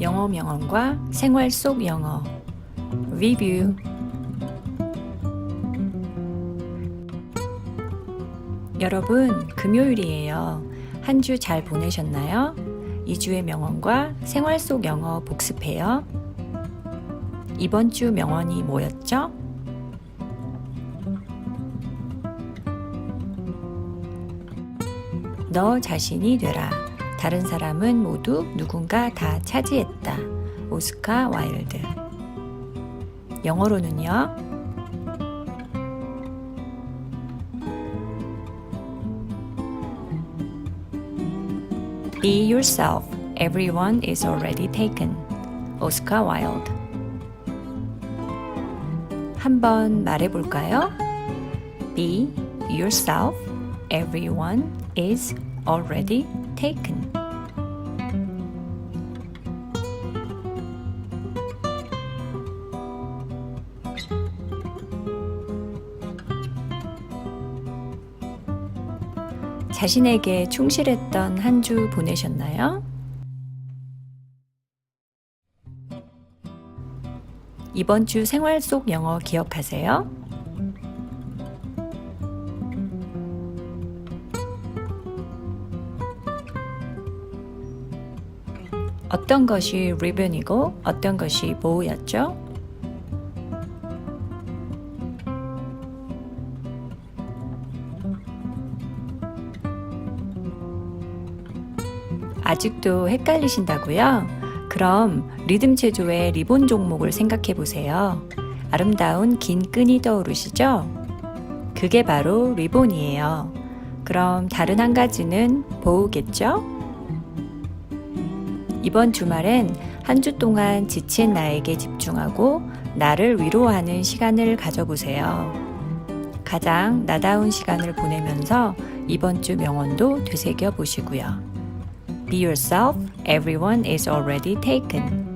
영어 명언과 생활 속 영어 리뷰 여러분, 금요일이에요. 한 주 잘 보내셨나요? 2주의 명언과 생활 속 영어 복습해요. 이번 주 명언이 뭐였죠? 너 자신이 되라. 다른 사람은 모두 누군가 다 차지했다. 오스카 와일드. 영어로는요. Be yourself. Everyone is already taken. 오스카 와일드. 한번 말해 볼까요? Be yourself. Everyone is already taken. 자신에게 충실했던 한 주 보내셨나요? 이번 주 생활 속 영어 기억하세요? 어떤 것이 리본이고 어떤 것이 보우였죠? 아직도 헷갈리신다고요? 그럼 리듬 체조의 리본 종목을 생각해 보세요. 아름다운 긴 끈이 떠오르시죠? 그게 바로 리본이에요. 그럼 다른 한 가지는 보우겠죠? 이번 주말엔 한 주 동안 지친 나에게 집중하고 나를 위로하는 시간을 가져보세요. 가장 나다운 시간을 보내면서 이번 주 명언도 되새겨 보시고요. Be yourself, everyone is already taken.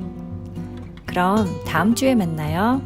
그럼 다음 주에 만나요.